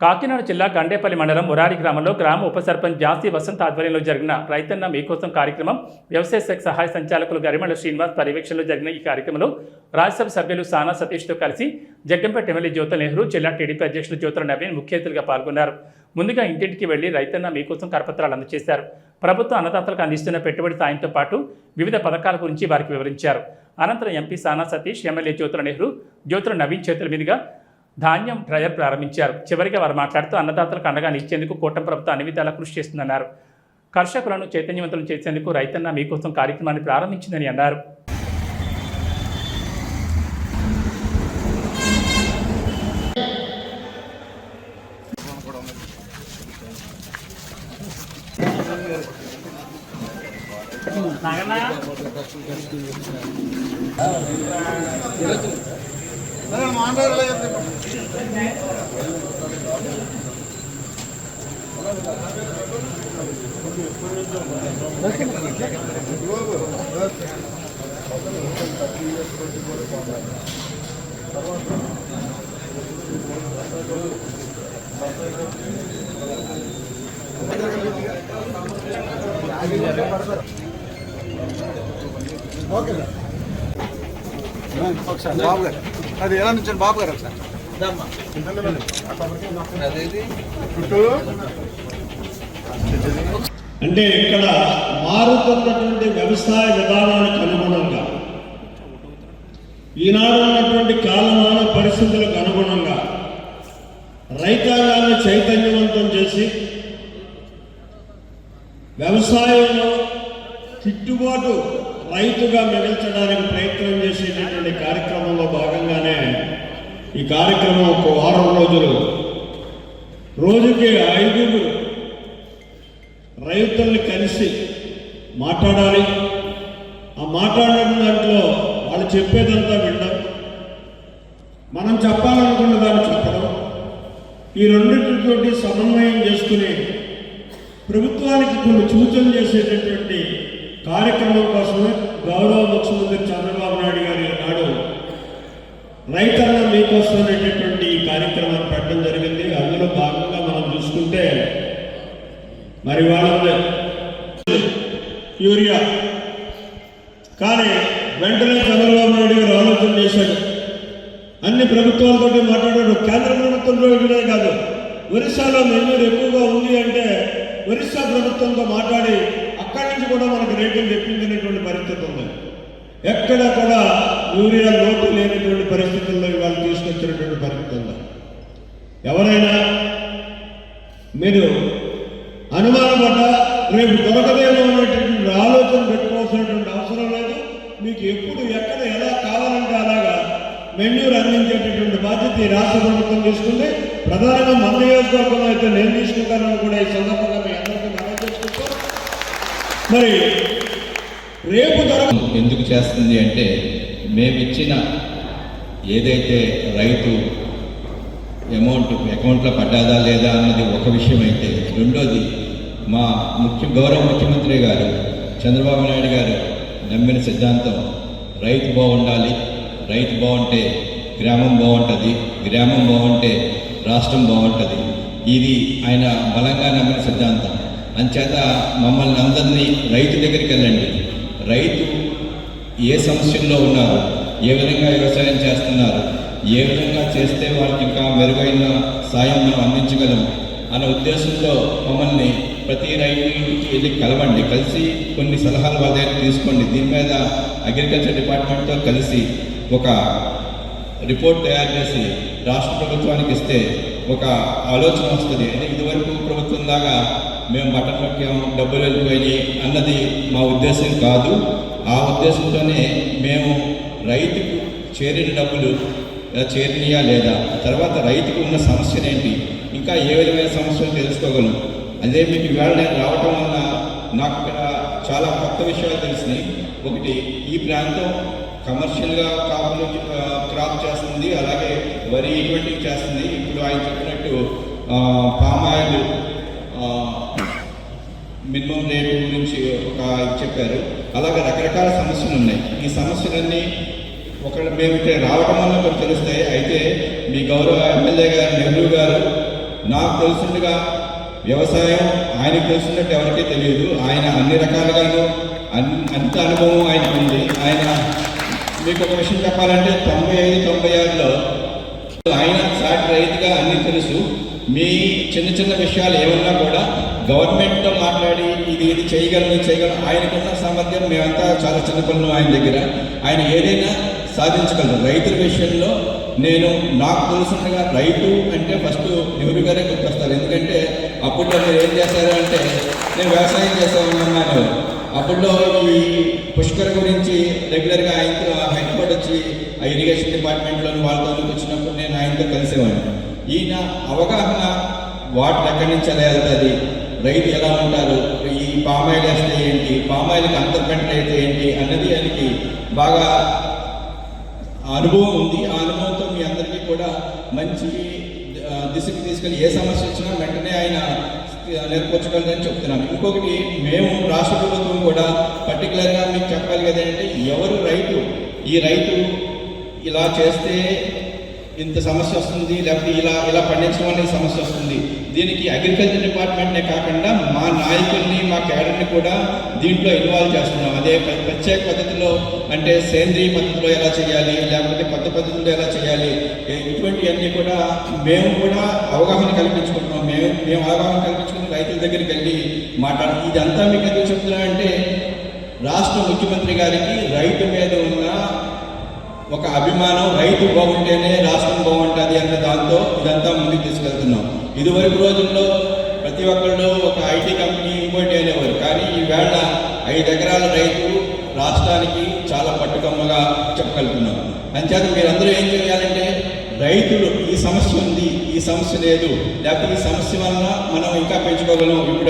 కాకినాడ జిల్లా గండేపల్లి మండలం మురారి గ్రామంలో గ్రామ ఉప సర్పంచ్ జాస్తి వసంత్ ఆధ్వర్యంలో జరిగిన రైతన్న మీకోసం కార్యక్రమం వ్యవసాయ శాఖ సహాయ సంచాలకులు గరిమల శ్రీనివాస్ పర్యవేక్షణలో జరిగిన ఈ కార్యక్రమంలో రాజ్యసభ సభ్యులు సానా సతీష్తో కలిసి జగ్గంపేట ఎమ్మెల్యే జ్యోతుల నెహ్రూ జిల్లా టీడీపీ అధ్యక్షులు జ్యోతుల నవీన్ ముఖ్య అతిథులుగా పాల్గొన్నారు. ముందుగా ఇంటింటికి వెళ్ళి రైతన్న మీకోసం కరపత్రాలు అందజేశారు ప్రభుత్వ అన్నదాతలకు అందిస్తున్న పెట్టుబడి సాయంతో పాటు వివిధ పథకాల గురించి వారికి వివరించారు. అనంతరం ఎంపీ సానా సతీష్ ఎమ్మెల్యే జ్యోతుల నెహ్రూ జ్యోతుల నవీన్ చేతుల మీదుగా ధాన్యం డ్రయర్ ప్రారంభించారు. చివరిగా వారు మాట్లాడుతూ అన్నదాతలకు అండగా నిచ్చేందుకు కూటమి ప్రభుత్వం అన్ని విధాలా కృషి చేస్తుందన్నారు. కర్షకులను చైతన్యవంతులు చేసేందుకు రైతన్న మీకోసం కార్యక్రమాన్ని ప్రారంభించిందని అన్నారు. బాబు గారు అది ఎలా నుంచి బాబు గారు ఒకసారి. అంటే ఇక్కడ మారుతున్నటువంటి వ్యవసాయ విధానానికి అనుగుణంగా ఈనాడు ఉన్నటువంటి కాలమాన పరిస్థితులకు అనుగుణంగా రైతాంగాన్ని చైతన్యవంతం చేసి వ్యవసాయంలో గిట్టుబాటు రైతుగా మిగల్చడానికి ప్రయత్నం చేసేటటువంటి కార్యక్రమంలో భాగంగానే ఈ కార్యక్రమం ఒక వారం రోజులు. రోజుకి ఐదుగురు రైతుల్ని కలిసి మాట్లాడాలి. ఆ మాట్లాడిన దాంట్లో వాళ్ళు చెప్పేదంతా వినడం. మనం చెప్పాలనుకున్న దాన్ని చెప్పడం. ఈ రెండింటితోటి సమన్వయం చేసుకుని ప్రభుత్వానికి కొన్ని సూచనలు చేసేటటువంటి కార్యక్రమం కోసమే గౌరవ ముఖ్యమంత్రి చంద్రబాబు నాయుడు గారి నాడు రైతన్న మీకోసం అనేటటువంటి ఈ కార్యక్రమాన్ని పెట్టడం జరిగింది. అందులో భాగంగా మనం చూసుకుంటే మరి వాళ్ళ యూరియా. కానీ వెంటనే చంద్రబాబు నాయుడు గారు ఆలోచన చేశాడు అన్ని ప్రభుత్వాలతో మాట్లాడాడు కేంద్ర ప్రభుత్వంలో ఇదే కాదు. ఒరిస్సాలో మెన్నూరు ఎక్కువగా ఉంది అంటే ఒరిస్సా ప్రభుత్వంతో మాట్లాడి అక్కడి నుంచి కూడా మనకు రేట్లు తెప్పించినటువంటి పరిస్థితి ఉంది. ఎక్కడ కూడా యూరియా లోటు లేనటువంటి పరిస్థితుల్లో ఇవాళ తీసుకొచ్చినటువంటి పరిస్థితి ఉంది. ఎవరైనా మీరు అనుమానపడ్డ రేపు దొరకదేమో అనేటువంటి ఆలోచన పెట్టుకోవాల్సినటువంటి అవసరం లేదు. మీకు ఎప్పుడు ఎక్కడ ఎలా కావాలంటే అలాగా మెన్యూర్ అందించేటటువంటి బాధ్యత ఈ రాష్ట్ర ప్రభుత్వం తీసుకుంది. ప్రధానంగా మన నియోజకవర్గంలో అయితే నేను తీసుకుంటానని కూడా ఈ సందర్భంగా మరి రేపు ఎందుకు చేస్తుంది అంటే మేమిచ్చిన ఏదైతే రైతు అమౌంట్ అకౌంట్లో పడ్డాదా లేదా అన్నది ఒక విషయం అయితే. రెండోది మా ముఖ్య గౌరవ ముఖ్యమంత్రి గారు చంద్రబాబు నాయుడు గారు నమ్మిన సిద్ధాంతం రైతు బాగుండాలి రైతు బాగుంటే గ్రామం బాగుంటుంది గ్రామం బాగుంటే రాష్ట్రం బాగుంటుంది. ఇది ఆయన బలంగా నమ్మిన సిద్ధాంతం. అంచేత మమ్మల్ని అందరినీ రైతు దగ్గరికి వెళ్ళండి. రైతు ఏ సమస్యల్లో ఉన్నారు ఏ విధంగా వ్యవసాయం చేస్తున్నారు ఏ విధంగా చేస్తే వాళ్ళకి ఇంకా మెరుగైన సాయం మనం అందించగలం అనే ఉద్దేశంతో మమ్మల్ని ప్రతి రైతుకి వెళ్ళి కలవండి. కలిసి కొన్ని సలహాలు వాళ్ళ దగ్గర తీసుకోండి. దీని మీద అగ్రికల్చర్ డిపార్ట్మెంట్తో కలిసి ఒక రిపోర్ట్ తయారు చేసి రాష్ట్ర ప్రభుత్వానికి ఇస్తే ఒక ఆలోచన వస్తుంది. అంటే ఇదివరకు ప్రభుత్వం దాకా మేము బట్టలు నొక్కాం డబ్బులు వెళ్ళిపోయినాయి అన్నది మా ఉద్దేశం కాదు. ఆ ఉద్దేశంతోనే మేము రైతుకు చేరిన డబ్బులు చేరినయా లేదా? తర్వాత రైతుకు ఉన్న సమస్యలు ఏంటి? ఇంకా ఏ విధమైన సమస్యలు తెలుసుకోగలం? అదే మీకు ఇవాళ నేను రావటం వల్ల నాకు ఇక్కడ చాలా కొత్త విషయాలు తెలిసినాయి. ఒకటి ఈ ప్రాంతం కమర్షియల్గా కాపులు క్రాప్ చేస్తుంది. అలాగే వరి ఇటువంటివి చేస్తుంది. ఇప్పుడు ఆయన చెప్పినట్టు ఆ, పామ్ ఆయిల్ మినిమం రేటు గురించి ఒక చెప్పారు. అలాగే రకరకాల సమస్యలు ఉన్నాయి. ఈ సమస్యలన్నీ ఒక మేము ఇక్కడ రావటం వల్ల కొన్ని తెలుస్తాయి. అయితే మీ గౌరవ ఎమ్మెల్యే గారు నెహ్రూ గారు నాకు తెలుసుండగా వ్యవసాయం ఆయనకు తెలుసున్నట్టు ఎవరికీ తెలియదు. ఆయన అన్ని రకాలుగాను అన్ అంత అనుభవం ఆయనకు ఉంది. ఆయన మీకు ఒక విషయం చెప్పాలంటే తొంభై ఐదు తొంభై ఆరులో ఆయన సాటి రైతుగా అన్నీ తెలుసు. మీ చిన్న చిన్న విషయాలు ఏమన్నా కూడా గవర్నమెంట్తో మాట్లాడి ఇది ఇది చేయగలను చేయగలను. ఆయనకున్న సామర్థ్యం మేమంతా చాలా చిన్న పనులు ఆయన దగ్గర. ఆయన ఏదైనా సాధించగలరు. రైతుల విషయంలో నేను నాకు తెలుసుండగా రైతు అంటే ఫస్ట్ నెహ్రూ గారే గుర్తొస్తారు. ఎందుకంటే అప్పుడులో మీరు ఏం చేశారు అంటే నేను వ్యవసాయం చేసేవాడిని అప్పట్లో ఈ పుష్కర్ గురించి రెగ్యులర్గా ఆయనతో హైదరాబాద్ వచ్చి ఆ ఇరిగేషన్ డిపార్ట్మెంట్లోని వాళ్ళతో వచ్చినప్పుడు నేను ఆయనతో కలిసేవాడిని. ఈయన అవగాహన వాటి ఎక్కడి నుంచి ఎలా వెళ్తుంది? రైతు ఎలా ఉంటారు? ఈ పామాయిల్ వేస్తే ఏంటి? పామాయిల్కి అంతర్పెంట అయితే ఏంటి? అన్నది ఆయనకి బాగా అనుభవం ఉంది. ఆ అనుభవంతో మీ అందరికీ కూడా మంచి దిశకి తీసుకెళ్ళి ఏ సమస్య వచ్చినా వెంటనే ఆయన నేర్పరచగలరని చెప్తున్నాను. ఇంకొకటి మేము రాష్ట్ర ప్రభుత్వం కూడా పర్టికులర్గా మీకు చెప్పాలి అంటే ఎవరు రైతు? ఈ రైతు ఇలా చేస్తే ఇంత సమస్య వస్తుంది లేకపోతే ఇలా ఇలా పండించడం అనేది సమస్య వస్తుంది. దీనికి అగ్రికల్చర్ డిపార్ట్మెంట్నే కాకుండా మా నాయకుల్ని మా క్యాడర్ని కూడా దీంట్లో ఇన్వాల్వ్ చేస్తున్నాం. అదే ప్ర- ప్రత్యేక పద్ధతిలో అంటే సేంద్రియ పద్ధతిలో ఎలా చేయాలి లేకపోతే కొత్త పద్ధతిలో ఎలా చేయాలి ఇటువంటివన్నీ కూడా మేము కూడా అవగాహన కల్పించుకుంటున్నాం. మేము మేము అవగాహన కల్పించుకుని రైతుల దగ్గరికి వెళ్ళి మాట్లాడ ఇదంతా మీకు ఎందుకు చెప్తున్నానంటే రాష్ట్ర ముఖ్యమంత్రి గారికి రైతు మీద ఉన్న ఒక అభిమానం రైతు బాగుంటేనే రాష్ట్రం బాగుంటుంది అన్న దాంతో ఇదంతా ముందుకు తీసుకెళ్తున్నాం. ఇదివరకు రోజుల్లో ప్రతి ఒక్కళ్ళు ఒక ఐటీ కంపెనీ ఇంకోటి అనేవారు. కానీ ఈవేళ ఐదు ఎకరాల రైతు రాష్ట్రానికి చాలా పట్టుకమ్మగా చెప్పగలుగుతున్నాం. అంచేత మీరందరూ ఏం చేయాలంటే రైతులు ఈ సమస్య ఉంది ఈ సమస్య లేదు లేకపోతే ఈ సమస్య వలన మనం ఇంకా పెంచుకోగలం. ఇప్పుడు